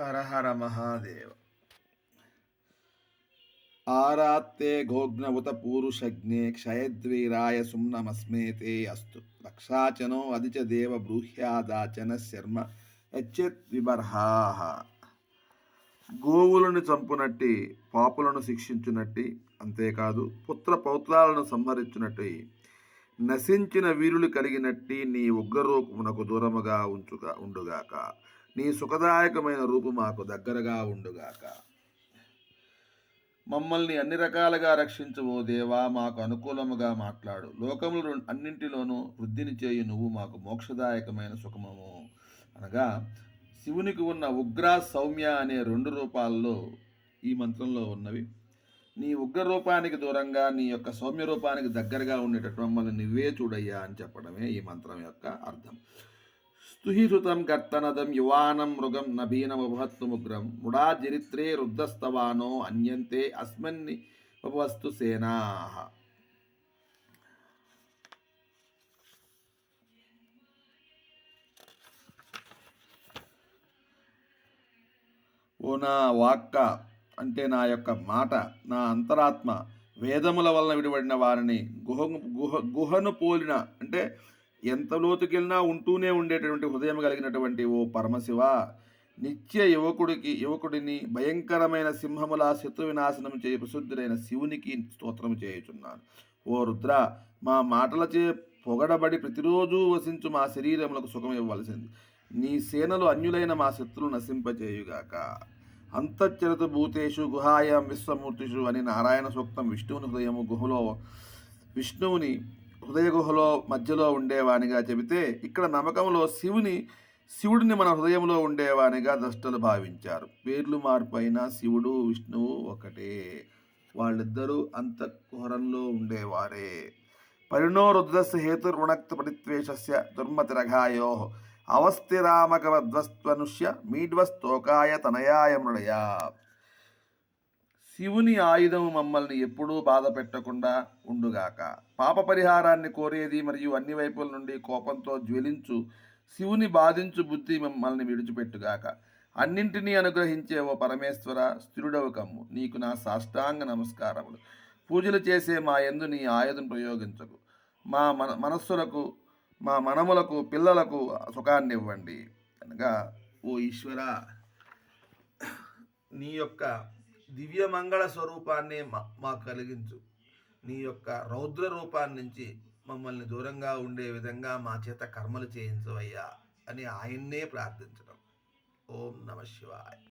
హర హర మహాదేవ. ఆరాత్తే గోగ్నవుత పూరుషజ్ఞే క్షయద్వీరాయ సుమ్నమస్మేతే అస్తు. రక్షాచనో అదిచ దేవ బ్రూహ్యాదాచన శర్మ యచ్చేత్ విబర్హాహ గోవులను చంపునట్టి పాపులను శిక్షించునట్టి అంతేకాదు పుత్ర పౌత్రాలను సంహరించునట్టి నశించిన వీరులు కలిగినట్టి నీ ఉగ్రరూపమునకు దూరముగా ఉంచుగా ఉండుగాక. నీ సుఖదాయకమైన రూపు మాకు దగ్గరగా ఉండుగాక. మమ్మల్ని అన్ని రకాలుగా రక్షించవో దేవా మాకు అనుకూలముగా మాట్లాడు. లోకములు అన్నింటిలోనూ వృద్ధిని చేయు నువ్వు మాకు మోక్షదాయకమైన సుఖమము. అనగా శివునికి ఉన్న ఉగ్ర సౌమ్య అనే రెండు రూపాల్లో ఈ మంత్రంలో ఉన్నవి. నీ ఉగ్ర రూపానికి దూరంగా నీ యొక్క సౌమ్య రూపానికి దగ్గరగా ఉండేటట్టు మమ్మల్ని నువ్వే చూడయ్యా అని చెప్పడమే ఈ మంత్రం యొక్క అర్థం. స్తుహిహృతం కర్తనదం యువానం మృగం నభీనమభత్తుముగ్రం ముడా చరిత్రే రుద్ధస్తవానో అన్యంతే అస్మన్ని ఉపవస్తు సేనా ఓ నా వాక్క అంటే నా యొక్క మాట నా అంతరాత్మ వేదముల వలన విడిపడిన వారిని గుహ గుహ గుహను పోలిన అంటే ఎంత లోతుకెళ్ళినా ఉంటూనే ఉండేటటువంటి హృదయం కలిగినటువంటి ఓ పరమశివ నిత్య యువకుడికి యువకుడిని భయంకరమైన సింహముల శత్రు వినాశనం చేయ ప్రసిద్ధుడైన శివునికి స్తోత్రం చేయుచున్నాను. ఓ రుద్ర మా మాటలచే పొగడబడి ప్రతిరోజు వసించు మా శరీరములకు సుఖం ఇవ్వవలసింది. నీ సేనలు అన్యులైన మా శత్రులు నశింపచేయుగాక. అంతఃచరత భూతేషు గుహాయాం విశ్వమూర్తిషు అని నారాయణ సూక్తం విష్ణువుని హృదయము గుహలో విష్ణువుని హృదయ గుహలో మధ్యలో ఉండేవానిగా చెబితే ఇక్కడ నమ్మకంలో శివుని శివుడిని మన హృదయంలో ఉండేవానిగా ద్రష్టలు భావించారు. పేర్లు మార్పు అయినా శివుడు విష్ణువు ఒకటే. వాళ్ళిద్దరూ అంతఃకుహరంలో ఉండేవారే. పరిణో రుద్రస్య హేతు రుణక్త పరిత్వేషస్య దుర్మతిరఘాయో అవస్థిరామకవద్వస్త్వనుష్య మీడ్వస్తోకాయ తనయాయ మృడయా శివుని ఆయుధము మమ్మల్ని ఎప్పుడూ బాధ పెట్టకుండా ఉండుగాక. పాప పరిహారాన్ని కోరేది మరియు అన్ని వైపుల నుండి కోపంతో జ్వలించు శివుని బాధించు బుద్ధి మమ్మల్ని విడిచిపెట్టుగాక. అన్నింటినీ అనుగ్రహించే ఓ పరమేశ్వర స్థిరుడవు కమ్ము. నీకు నా సాష్టాంగ నమస్కారములు. పూజలు చేసే మా ఎందు నీ ఆయుధం ప్రయోగించకు. మా మన మనస్సులకు మా మనములకు పిల్లలకు సుఖాన్ని ఇవ్వండి అనగా ఓ ఈశ్వర నీ యొక్క దివ్యమంగళ స్వరూపాన్ని మా మాకు కలిగించు. నీ యొక్క రౌద్ర రూపాన్ని నుంచి మమ్మల్ని దూరంగా ఉండే విధంగా మా చేత కర్మలు చేయించవయ్యా అని ఆయన్నే ప్రార్థించడం ఓం నమ శివాయ.